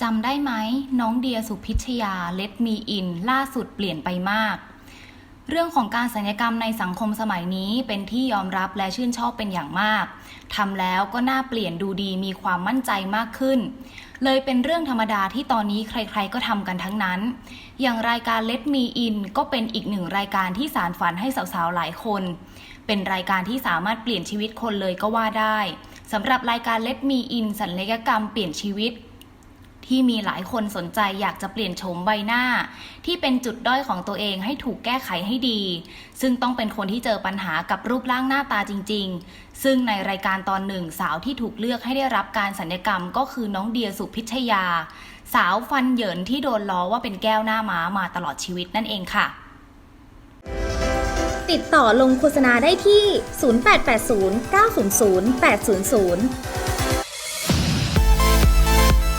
จำได้ไหมน้องเดียสุพิชยาเลดมีอิน ล่าสุดเปลี่ยนไปมาก เรื่องของการสัญญกรรมในสังคมสมัยนี้เป็นที่ยอมรับและชื่นชอบเป็นอย่างมากทำแล้วก็น่าเปลี่ยนดูดีมีความมั่นใจมากขึ้น เลยเป็นเรื่องธรรมดาที่ตอนนี้ใครๆก็ทำกันทั้งนั้น อย่างรายการ Let Me In ก็เป็นอีกหนึ่งรายการที่สารฝันให้สาวๆหลายคน เป็นรายการที่สามารถเปลี่ยนชีวิตคนเลยก็ว่าได้สำหรับรายการ Let Me In ศัลยกรรมเปลี่ยนชีวิต ที่มีหลายคนสนใจอยากจะเปลี่ยนโฉมใบหน้า ที่เป็นจุดด้อยของตัวเองให้ถูกแก้ไขให้ดี ซึ่งต้องเป็นคนที่เจอปัญหากับรูปร่างหน้าตาจริง ๆ ซึ่งในรายการตอนหนึ่งสาวที่ถูกเลือกให้ได้รับการสัญญกรรมก็คือน้องเดียสุพิชยา สาวฟันเหยินที่โดนล้อว่าเป็นแก้วหน้าม้ามาตลอดชีวิตนั่นเองค่ะ ติดต่อลงโฆษณาได้ที่ 0880 900 800